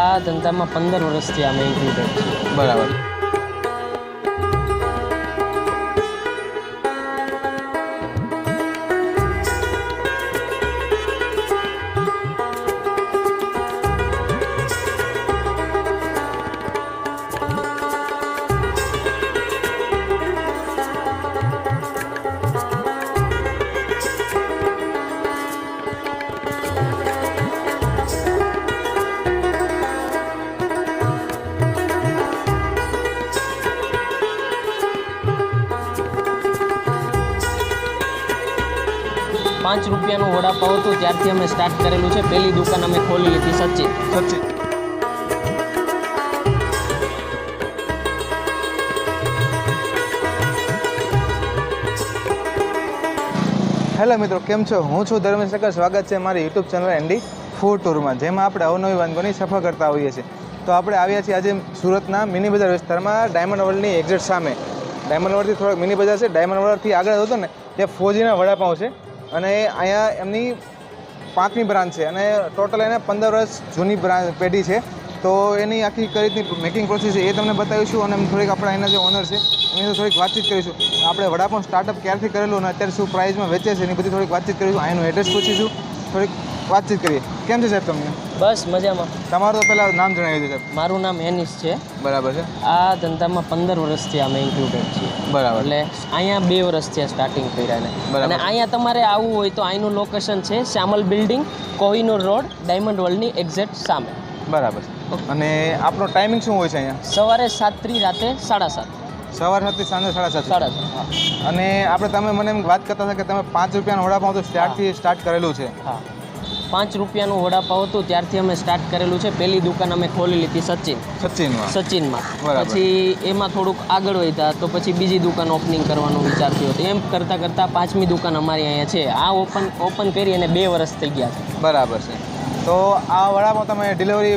આ ધંધામાં પંદર વર્ષથી અમે ઇન્ક્લુડેડ છીએ બરાબર. રૂપિયાનું વડાપાવ હતું ત્યારથી અમે સ્ટાર્ટ કરેલું છે પહેલી દુકાન અમે ખોલી હતી સચિન સચિન હેલો મિત્રો કેમ છો હું છું ધર્મેશ ઠક્કર સ્વાગત છે મારી યુટ્યુબ ચેનલ એન્ડી ફૂડ ટૂરમાં જેમાં આપણે અવનવી વાનગીઓની સફર કરતા હોઈએ છીએ તો આપણે આવ્યા છીએ આજે સુરતના મિની બજાર વિસ્તારમાં ડાયમંડ વર્લ્ડની એક્ઝેટ સામે ડાયમંડ વર્લ્ડથી થોડોક મિની બજાર છે ડાયમંડ વર્લ્ડથી આગળ હતો ને ત્યાં ફોજીના વડાપાઉં છે અને અહીંયા એમની પાંચમી બ્રાન્ચ છે. અને ટોટલ એને પંદર વર્ષ જૂની બ્રાન્ચ પેઢી છે. તો એની આખી રીતની મેકિંગ પ્રોસેસ છે એ તમને બતાવીશું અને થોડીક આપણા એના જે ઓનર છે, એની સાથે થોડીક વાતચીત કરીશું. આપણે વડાપાઉં સ્ટાર્ટઅપ ક્યારથી કરેલું અને અત્યારે શું પ્રાઇઝમાં વેચે છે એની બધી થોડીક વાતચીત કરીશું. અહીંનું એડ્રેસ પૂછીશું. થોડીક વાતચીત કરીએ. કેમ છે સાહેબ તમને? બસ મજામાં. તમારું તો પહેલાં નામ જણાવી દો સાહેબ. મારું નામ એનિસ છે. બરાબર છે. આ ધંધામાં પંદર વર્ષથી અમે ઇન્ક્લુડેડ છીએ. બરાબર. એટલે અહીંયા બે વર્ષથી સ્ટાર્ટિંગ કર્યા ને. બરાબર. અને અહીંયા તમારે આવવું હોય તો અહીંનું લોકેશન છે Shyamal building Kohinoor road diamond વર્લ્ડની exact સામે. બરાબર. અને આપણો ટાઈમિંગ શું હોય છે અહીંયા? સવારે સાતથી રાતે સાડા સાત. સવાર સાતથી સાંજે સાડા સાત. સાડા સાત. અને આપણે તમે મને એમ વાત કરતા હતા કે તમે પાંચ રૂપિયાનો વડાપાઉં તો સ્ટાર્ટથી સ્ટાર્ટ કરેલું છે. હા. પાંચ રૂપિયાનું વડાપાવ હતું ત્યારથી અમે સ્ટાર્ટ કરેલું છે. પહેલી દુકાન અમે ખોલી લીધી સચિન. સચિનમાં? સચિનમાં. પછી એમાં થોડુંક આગળ વધ્યા તો પછી બીજી દુકાન ઓપનિંગ કરવાનું વિચાર થયો. હતો એમ કરતાં કરતાં પાંચમી દુકાન અમારી અહીંયા છે. આ ઓપન ઓપન કરી અને બે વર્ષ થઈ ગયા છે. બરાબર છે. તો આ વડામાં તમે ડિલિવરી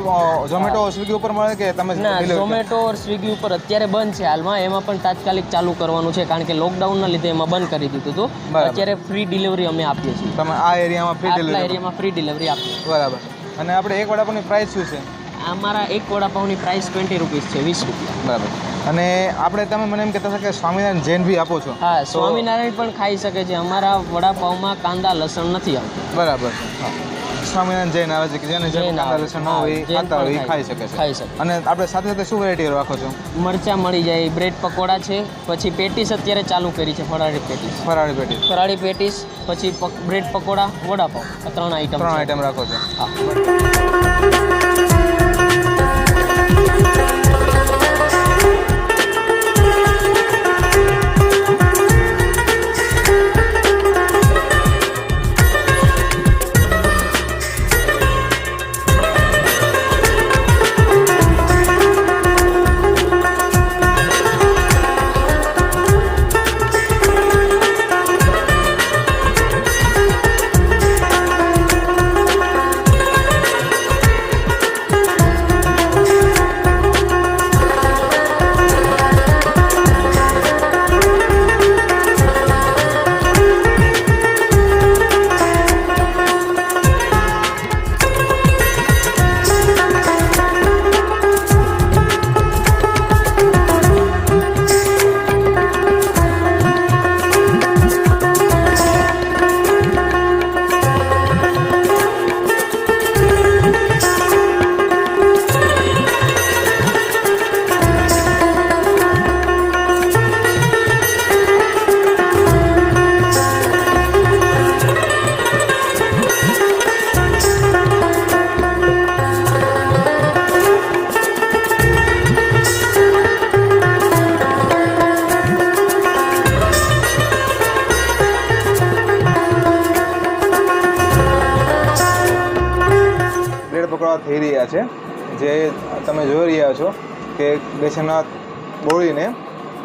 ઝોમેટો સ્વિગી ઉપર મળે કે તમે ના ઝોમેટો ઓર સ્વિગી ઉપર અત્યારે બંધ છે હાલમાં. એમાં પણ તાત્કાલિક ચાલુ કરવાનું છે કારણ કે લોકડાઉનના લીધે એમાં બંધ કરી દીધું હતું. અત્યારે ફ્રી ડિલિવરી અમે આપીએ છીએ. તમે આ એરિયામાં ફ્રી ડિલિવરી એરિયામાં ફ્રી ડિલિવરી આપીએ બરાબર. અને આપણે એક વડાપાઉંની પ્રાઇસ શું છે? અમારા એક વડાપાઉંની પ્રાઇસ ટ્વેન્ટી રૂપીસ છે વીસ રૂપિયા. બરાબર. અને આપણે તમે મને એમ કહેતા હતા કે સ્વામિનારાયણ જૈન બી આપો છો. હા સ્વામિનારાયણ પણ ખાઈ શકે છે. અમારા વડાપાઉંમાં કાંદા લસણ નથી આવતું. બરાબર. છે સ્વામિનારાયણ જૈન આવે છે કે જેને જેને કાંદા. લસણ ન હોય ખાતા હોય એ ખાઈ શકે છે. ખાઈ શકે. અને આપણે સાથે સાથે શું વેરાયટી રાખો છો? મરચાં મળી જાય બ્રેડ પકોડા છે પછી પેટીસ અત્યારે ચાલુ કરી છે ફરાળી પેટીસ. ફરાળી પેટી ફરાળી પેટીસ પછી બ્રેડ પકોડા વડાપાઉં આ ત્રણ આઈટમ ત્રણ આઈટમ રાખો છો. હા. રહ્યા છે, જે તમે જોઈ રહ્યા છો કે બેસનના બોળીને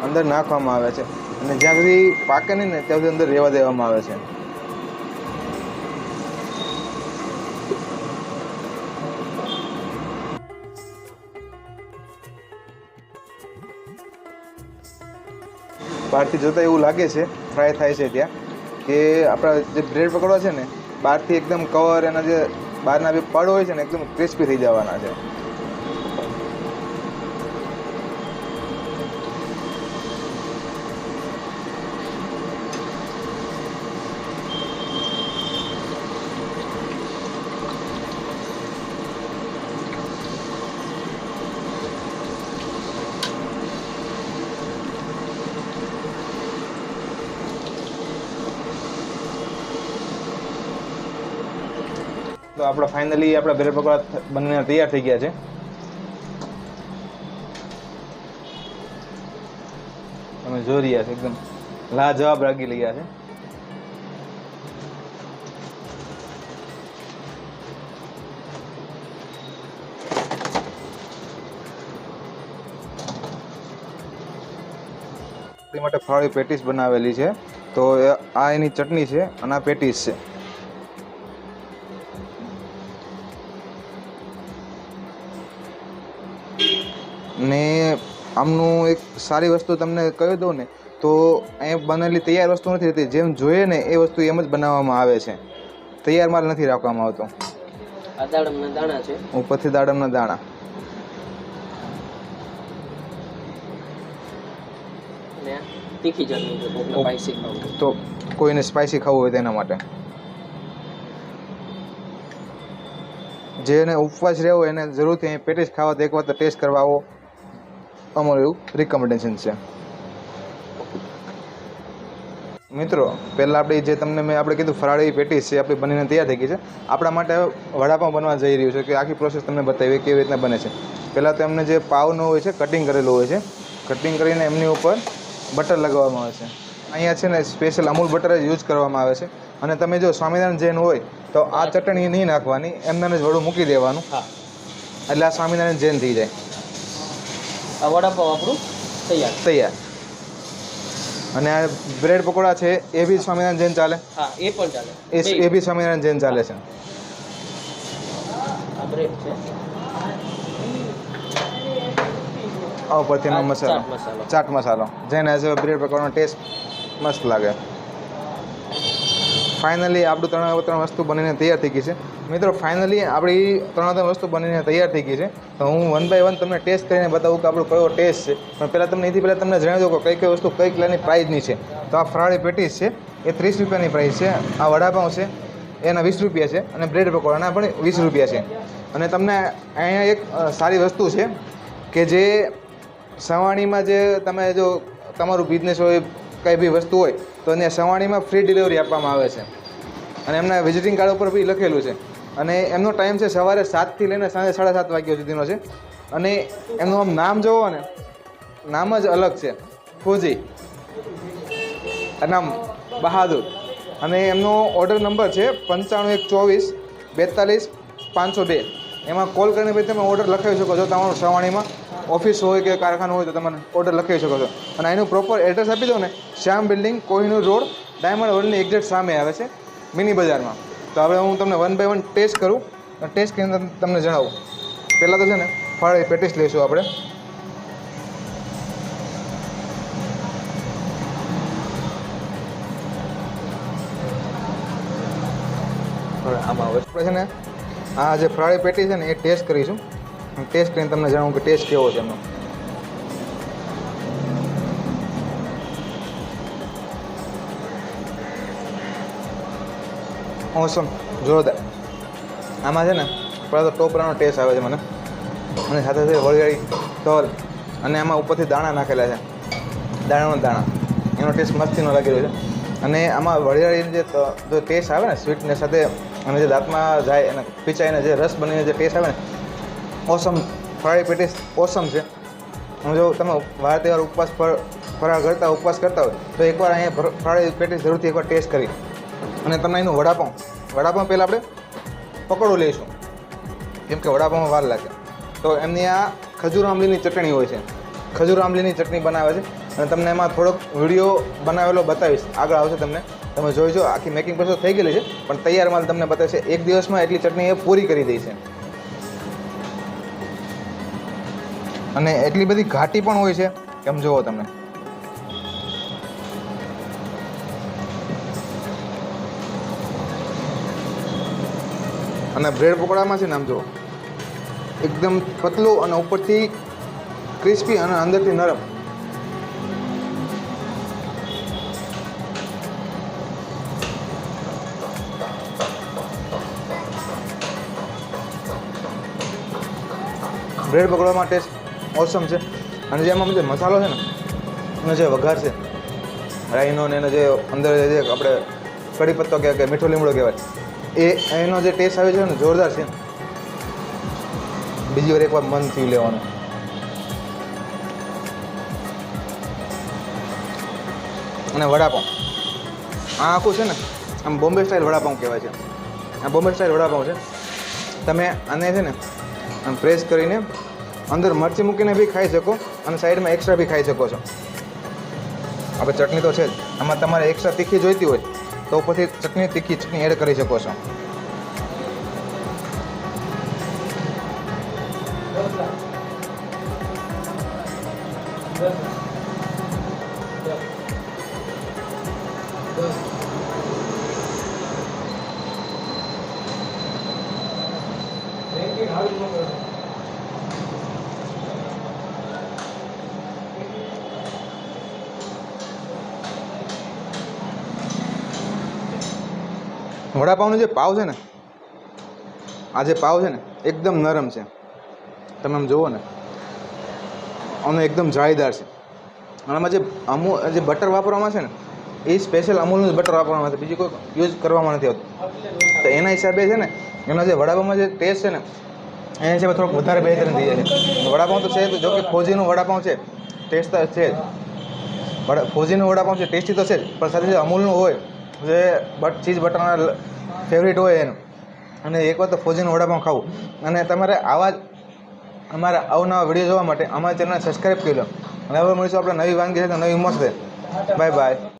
અંદર નાખવામાં આવે છે અને જ્યાં સુધી પાકે નહીં ને ત્યાં સુધી અંદર રહેવા દેવામાં આવે છે. બહારથી જોતાં એવું લાગે છે ફ્રાય થાય છે ત્યાં, કે આપણા જે બ્રેડ પકોડા છે ને, બહારથી એકદમ કવર એના જે બહારના બે પડ હોય છે ને એકદમ ક્રિસ્પી થઈ જવાના છે. તો આપણા ફાઇનલી આપણા બ્રેડ પકોડા બંને તૈયાર થઈ ગયા છે. તમે જોઈ રહ્યા છો, એકદમ લાજવાબ રાગી રહ્યા છે. આપણી માટે ફરાળી પેટીસ બનાવેલી છે. તો આ એની ચટણી છે અને આ પેટીસ છે. આમનું એક સારી વસ્તુ તમને કહી દઉં ને તો અહીંયા બનેલી તૈયાર વસ્તુ નથી રહેતી. જેમ જોઈએ ને એ વસ્તુ એમ જ બનાવવામાં આવે છે. તૈયાર માલ નથી રાખવામાં આવતો. આ દાડમના દાણા છે. ઉપરથી દાડમના દાણા. તીખી ચટણી. તો કોઈને સ્પાઇસી ખાવું હોય તેના માટે. જેને ઉપવાસ રહેવો એને જરૂરથી અહીં પેટીસ ખાવા તો એક તો ટેસ્ટ કરવા આવો. અમારું એવું રિકમેન્ડેશન છે. મિત્રો પહેલાં આપણે જે તમને મેં આપણે કીધું ફરાળી પેટીસ છે આપણી બનીને તૈયાર થઈ ગઈ છે. આપણા માટે વડાપાઉં બનવા જઈ રહ્યું છે કે આખી પ્રોસેસ તમને બતાવી કેવી રીતના બને છે. પહેલાં તો એમને જે પાવનો હોય છે કટિંગ કરેલું હોય છે. કટિંગ કરીને એમની ઉપર બટર લગાવવામાં આવે છે. અહીંયા છે ને સ્પેશિયલ અમૂલ બટર જ યુઝ કરવામાં આવે છે. અને તમે જો સ્વામિનારાયણ જૈન હોય તો આ ચટણી નહીં નાખવાની એમને જ વડું મૂકી દેવાનું. એટલે આ સ્વામિનારાયણ જૈન થઈ જાય. આ વડાપાવ આપણું તૈયાર. તૈયાર. અને આ બ્રેડ પકોડા છે એ બી સ્વામિનારાયણ જૈન ચાલે? હા એ પણ ચાલે. એ બી. સ્વામિનારાયણ જૈન ચાલે છે. આ બ્રેડ છે. આ ઉપરથી એનો આ મસાલો. ચાટ મસાલો. જેને હશે બ્રેડ પકોડાનો ટેસ્ટ મસ્ત લાગે. ફાઇનલી આપણું ત્રણ ત્રણ વસ્તુ બનીને તૈયાર થઈ ગઈ છે. મિત્રો ફાઇનલી આપણી ત્રણ ત્રણ વસ્તુ બનીને તૈયાર થઈ ગઈ છે. તો હું વન બાય વન તમને ટેસ્ટ કરીને બતાવું કે આપણો કયો ટેસ્ટ છે. પણ પહેલાં તમને એથી પહેલાં તમને જણાવી દઉં કે કઈ કઈ વસ્તુ કઈ કિલ્લાની પ્રાઇઝની છે. તો આ ફરાળી પેટીસ છે, એ ત્રીસ રૂપિયાની પ્રાઇસ છે. આ વડાપાઉં છે, એના વીસ રૂપિયા છે અને બ્રેડ પકોડાના પણ વીસ રૂપિયા છે. અને તમને અહીંયા એક સારી વસ્તુ છે કે જે સવાણીમાં જે તમે જો તમારું બિઝનેસ હોય, કંઈ બી વસ્તુ હોય, તો એને સવાણીમાં ફ્રી ડિલિવરી આપવામાં આવે છે. અને એમના વિઝિટિંગ કાર્ડ ઉપર બી લખેલું છે. અને એમનો ટાઈમ છે સવારે સાતથી લઈને સાંજે સાડા સાત વાગ્યા સુધીનો છે. અને એમનું આમ નામ જોવો ને, નામ જ અલગ છે. ફોજી. નામ બહાદુર. અને એમનો ઓર્ડર નંબર છે પંચાણું એક ચોવીસ, બેતાલીસ, પાંચસો બે. એમાં કોલ કરીને પછી તમે ઓર્ડર લખાવી શકો છો તમારું સવાણીમાં. ઓફિસ હોય કે કારખાનું હોય તો તમે ઓર્ડર લખાવી શકો છો. અને એનું પ્રોપર એડ્રેસ આપી દો ને, Shyam building Kohinoor road, diamond વર્લ્ડની exact સામે આવે છે, મિની બજારમાં. તો હવે હું તમને વન બાય વન ટેસ્ટ કરું. અને ટેસ્ટ કરીને તમ- તમને જણાવું. પહેલાં તો છે ને, ફાળે પેટીસ લઈશું આપણે. આમાં હવે આપણે છે ને, આ જે ફ્રાળી પેટી છે ને, એ ટેસ્ટ કરીશું. ટેસ્ટ કરીને તમને જણાવું કે ટેસ્ટ કેવો છે એનો. ઓસમ જોરદાર. આમાં છે ને, પહેલાં તો ટોપરાનો ટેસ્ટ આવે છે મને. અને સાથે સાથે વળિયાળી તલ અને આમાં ઉપરથી દાણા નાખેલા છે. દાણાનો દાણા. એનો ટેસ્ટ મસ્તીનો લાગી રહ્યો છે. અને આમાં વરિયાળીનો જે જો ટેસ્ટ આવે ને સ્વીટને સાથે, અને જે દાંતમાં જાય અને પીચાઈને જે રસ બનીને જે ટેસ્ટ આવે ને ઓસમ ફરાળી પેટીસ ઓસમ છે. અને જો તમે વાર તહેવાર ઉપવાસ પર ફરાળ કરતા, ઉપવાસ કરતા હોય, તો એકવાર અહીંયા ફર- ફરાળી પેટીસ જરૂરથી એકવાર ટેસ્ટ કરી. અને તમને એનું વડાપાઉં વડાપાઉં પહેલાં આપણે પકોડું લઈશું. કેમ કે વડાપાઉંમાં વાર લાગે. તો એમની આ ખજૂર આંબલીની ચટણી હોય છે. ખજૂર આંબલીની ચટણી બનાવે છે. અને તમને એમાં થોડોક વીડિયો બનાવેલો બતાવીશ. આગળ આવશે તમને. તમે જોઈજો આખી મેકિંગ પ્રોસેસ થઈ ગયેલી છે. પણ તૈયાર માલ તમને બતાવશે એક દિવસમાં એટલી ચટણી એ પૂરી કરી દઈ છે. અને એટલી બધી ઘાટી પણ હોય છે. કેમ જુઓ તમે? અને બ્રેડ પકોડામાં છે ને આમ જો એકદમ પતલું અને ઉપરથી ક્રિસ્પી અને અંદરથી નરમ. બ્રેડ પકોડામાં ટેસ્ટ ઓસમ છે. અને જે એમાં જે મસાલો છે ને, એનો જે વઘાર છે, રાઈનો ને એનો જે અંદર જે આપણે કઢી પત્તો કહેવાય કે મીઠો લીમડો કહેવાય એ, એનો જે ટેસ્ટ આવે છે ને, જોરદાર છે. બીજી વાર એકવાર મન થયું લેવાનું. અને વડાપાઉં. આ આખું છે ને, આમ બોમ્બે સ્ટાઇલ વડાપાઉં કહેવાય છે. આ બોમ્બે સ્ટાઇલ વડાપાઉં છે. તમે આને છે ને, આમ પ્રેસ કરીને અંદર મરચી મૂકીને બી ખાઈ શકો અને સાઈડમાં એક્સ્ટ્રા બી ખાઈ શકો છો. આપણે ચટણી તો છે જ. આમાં તમારે એક્સ્ટ્રા તીખી જોઈતી હોય તો પછી ચટણી તીખી ચટણી એડ કરી શકો છો. વડાપાઉંનો જે પાવ છે ને આ જે પાવ છે ને એકદમ નરમ છે. તમે આમ જુઓ ને આનો એકદમ જાળીદાર છે. આમાં જે અમૂલ જે બટર વાપરવામાં છે ને એ સ્પેશિયલ અમૂલનું જ બટર વાપરવામાં છે. બીજું કોઈ યુઝ કરવામાં નથી આવતું. તો એના હિસાબે છે ને એનો જે વડાપાઉંમાં જે ટેસ્ટ છે ને એના હિસાબે થોડોક વધારે બહેતર થઈ જાય છે. વડાપાઉં તો છે જ, કે ફોજીનું વડાપાઉં છે ટેસ્ટ તો છે જ. ફોજીનું વડાપાઉં છે ટેસ્ટી તો છે જ પણ સાથે અમૂલનું હોય જે બટ, ચીઝ બટરના ફેવરિટ હોય એનું. અને એકવાર તો ફોજીનો વડાપાઉં ખાવું. અને તમારે આવા જ અમારા અવનવા વીડિયો જોવા માટે અમારી ચેનલને સબસ્ક્રાઈબ કરી લો. અને હવે મળીશું આપણે નવી વાનગી સાથે, નવી મસ્ત. Bye bye